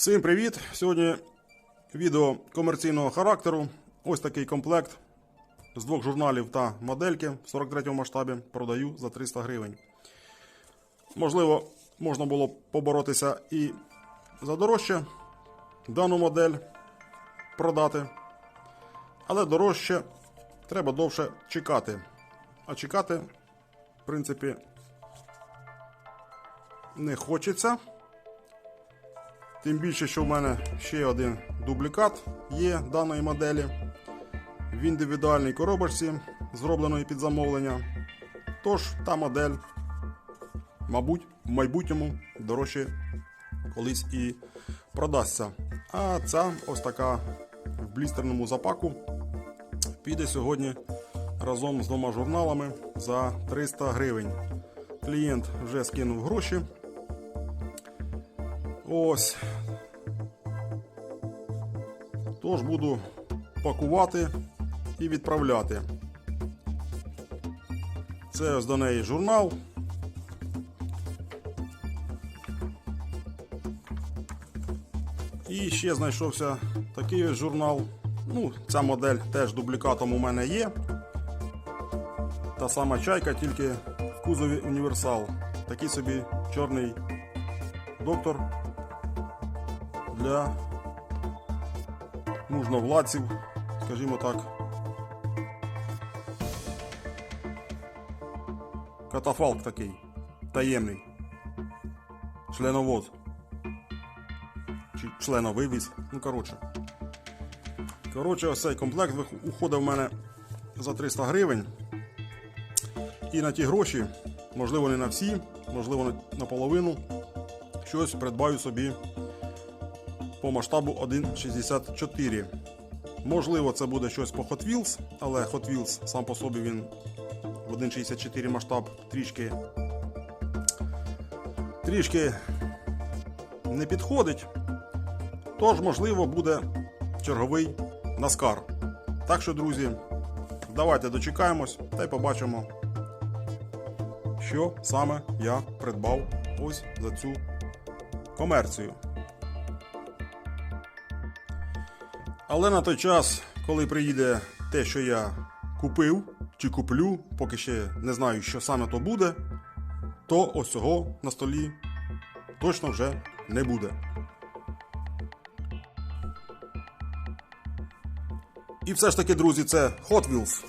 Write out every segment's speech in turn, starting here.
Всім привіт! Сьогодні відео комерційного характеру. Ось такий комплект з двох журналів та модельки в 43 масштабі продаю за 300 гривень. Можливо, можна було поборотися і за дорожче дану модель продати. Але дорожче треба довше чекати. А чекати, в принципі, не хочеться. Тим більше, що в мене ще один дублікат є даної моделі. В індивідуальній коробочці, зробленої під замовлення. Тож та модель, мабуть, в майбутньому дорожче колись і продасться. А ця ось така в блістерному запаку піде сьогодні разом з двома журналами за 300 гривень. Клієнт вже скинув гроші. Ось. Тож буду пакувати і відправляти. Це ось до неї журнал. І ще знайшовся такий ось журнал. Ну, ця модель теж дублікатом у мене є. Та сама чайка, тільки в кузові універсал. Такий собі чорний доктор для мужновладців, скажімо так. Катафалк такий таємний. Членовоз. Чи членовивіз. Ну, коротше. Коротше, ось цей комплект уходив в мене за 300 гривень. І на ті гроші, можливо, не на всі, можливо, на половину, щось придбаю собі по масштабу 1,64. Можливо, це буде щось по Hot Wheels, але Hot Wheels сам по собі він в 1,64 масштаб трішки трішки не підходить. Тож, можливо, буде черговий Наскар. Так що, друзі, давайте дочекаємось та й побачимо, що саме я придбав ось за цю комерцію. Але на той час, коли приїде те, що я купив чи куплю, поки ще не знаю, що саме то буде, то ось цього на столі точно вже не буде. І все ж таки, друзі, це Hot Wheels.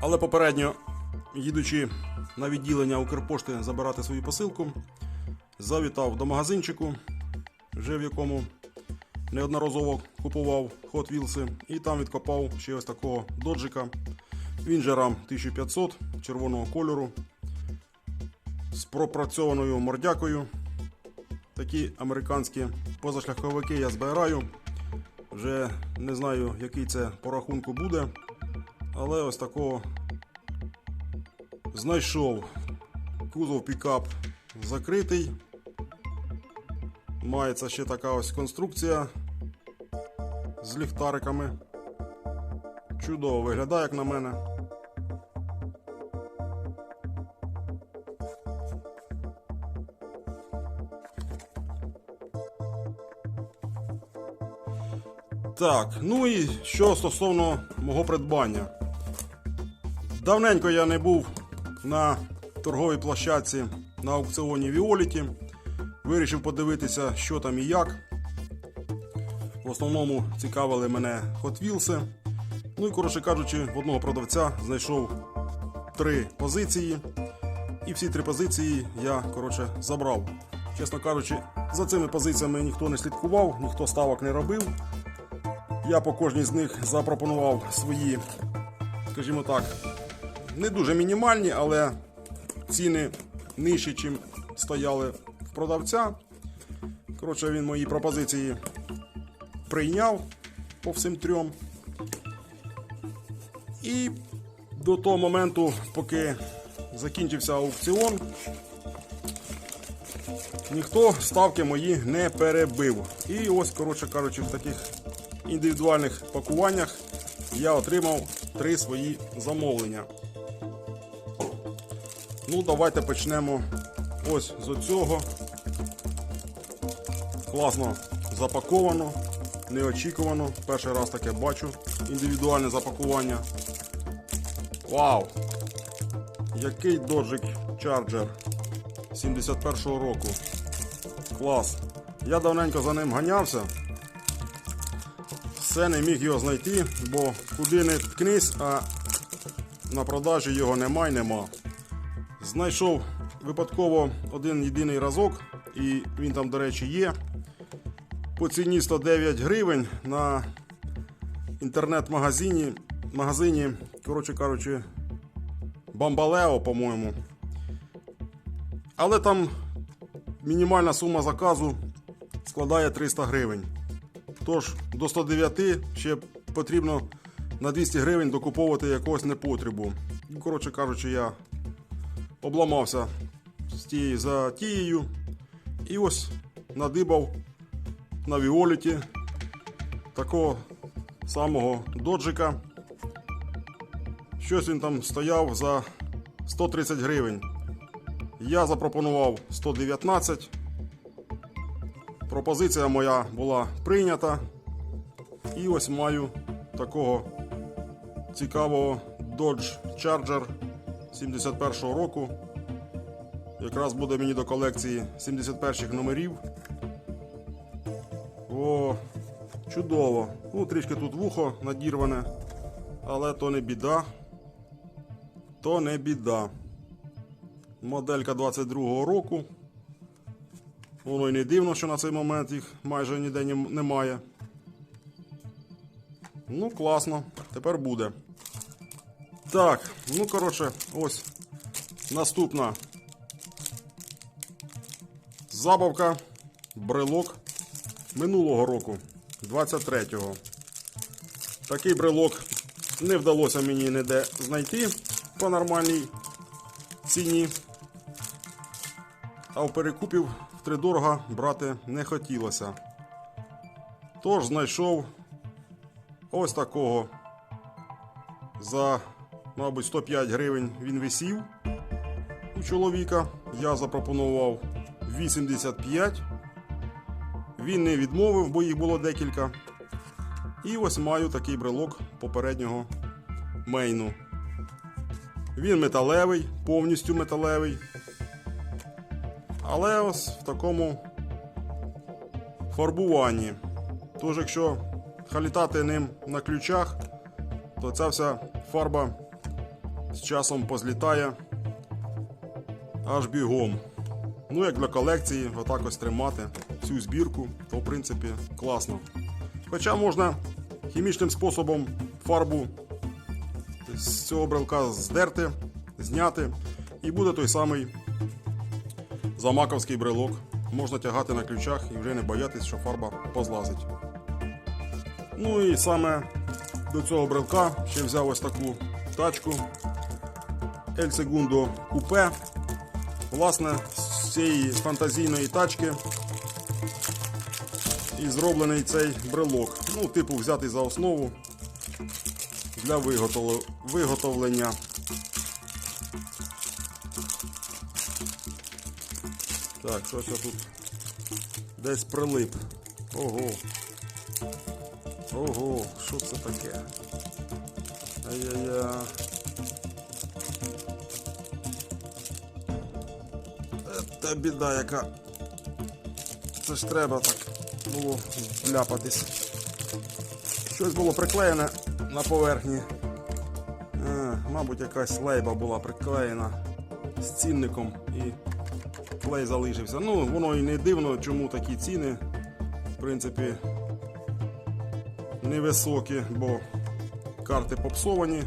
Але попередньо, їдучи на відділення Укрпошти забирати свою посилку, завітав до магазинчику, вже в якому неодноразово купував Hot Wheels, і там відкопав ще ось такого доджика. Він же RAM 1500 червоного кольору з пропрацьованою мордякою. Такі американські позашляховики я збираю. Вже не знаю, який це по рахунку буде. Але ось такого знайшов. Кузов пікап закритий. Мається ще така ось конструкція з ліхтариками. Чудово виглядає, як на мене. Так, ну і що стосовно мого придбання. Давненько я не був на торговій площадці на аукціоні Віоліті. Вирішив подивитися, що там і як. В основному цікавили мене Hot Wheels. Ну і, коротше кажучи, в одного продавця знайшов три позиції. І всі три позиції я коротше, забрав. Чесно кажучи, за цими позиціями ніхто не слідкував, ніхто ставок не робив. Я по кожній з них запропонував свої, скажімо так, не дуже мінімальні, але ціни нижчі, чим стояли продавця. Коротше, він мої пропозиції прийняв по всім трьом. І до того моменту, поки закінчився аукціон, ніхто ставки мої не перебив. І ось, коротше кажучи, в таких індивідуальних пакуваннях я отримав три свої замовлення. Ну, давайте почнемо ось з цього Класно запаковано, неочікувано. Перший раз таке бачу. Індивідуальне запакування. Вау! Який доджик Charger 71-го року. Клас. Я давненько за ним ганявся. Все не міг його знайти, бо куди не ткнись, а на продажі його нема й нема. Знайшов випадково один єдиний разок, і він там, до речі, є. По ціні 109 гривень на інтернет-магазині. Магазині, коротше кажучи, Бамбалео, по-моєму. Але там мінімальна сума заказу складає 300 гривень. Тож до 109 ще потрібно на 200 гривень докуповувати якогось непотребу. Ну, Коротше кажучи, я обламався з тією затією і ось надибав на Віоліті такого самого доджика. Щось він там стояв за 130 гривень. Я запропонував 119. Пропозиція моя була прийнята. І ось маю такого цікавого Dodge Charger 71-го року. Якраз буде мені до колекції 71-х номерів. О, чудово. Ну, трішки тут вухо надірване, але то не біда. То не біда. Моделька 22-го року. Воно й не дивно, що на цей момент їх майже ніде немає. Ну, класно, тепер буде. Так, ну коротше, ось наступна забавка, брелок минулого року, 23-го. Такий брелок не вдалося мені ніде знайти по нормальній ціні. А в перекупів втридорога брати не хотілося. Тож знайшов ось такого. За, мабуть, 105 гривень він висів у чоловіка. Я запропонував 85. Він не відмовив, бо їх було декілька. І ось маю такий брелок попереднього мейну. Він металевий, повністю металевий. Але ось в такому фарбуванні. Тож, якщо халітати ним на ключах, то ця вся фарба з часом позлітає аж бігом. Ну, як для колекції, отак ось тримати всю збірку, то в принципі класно. Хоча можна хімічним способом фарбу з цього брелка здерти, зняти, і буде той самий замаковський брелок. Можна тягати на ключах і вже не боятись, що фарба позлазить. Ну і саме до цього брелка ще взяв ось таку тачку El Segundo Coupe. Власне, з цієї фантазійної тачки і зроблений цей брелок. Ну, типу, взятий за основу для виготовлення. Так, щось я тут десь прилип. Ого. Ого, що це таке? Ай-яй-я. Та біда яка. Це ж треба так було вляпатись. Щось було приклеєне на поверхні. А, мабуть, якась лейба була приклеєна з цінником і клей залишився. Ну, воно і не дивно, чому такі ціни. В принципі, невисокі, бо карти попсовані.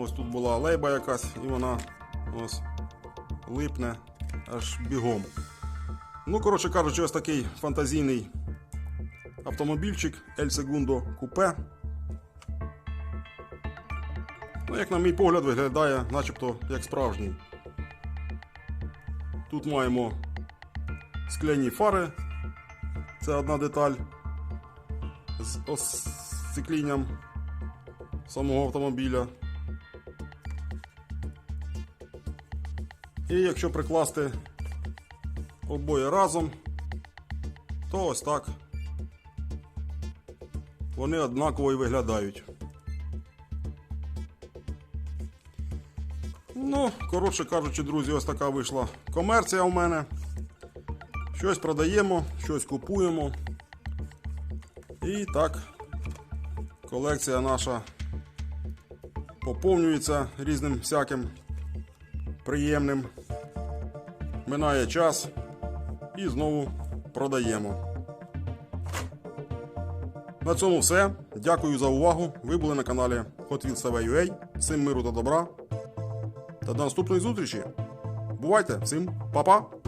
Ось тут була лейба якась, і вона ось липне аж бігом. Ну, коротше кажучи, ось такий фантазійний автомобільчик El Segundo Coupe. Ну, як на мій погляд, виглядає начебто як справжній. Тут маємо скляні фари. Це одна деталь з освітлінням самого автомобіля. І якщо прикласти обоє разом, то ось так. Вони однаково і виглядають. Ну, коротше кажучи, друзі, ось така вийшла комерція у мене. Щось продаємо, щось купуємо. І так, колекція наша поповнюється різним всяким приємним. Минає час і знову продаємо. На цьому все. Дякую за увагу. Ви були на каналі Hot Wheels UA. Всім миру та добра. Та до наступної зустрічі. Бувайте, всім па-па!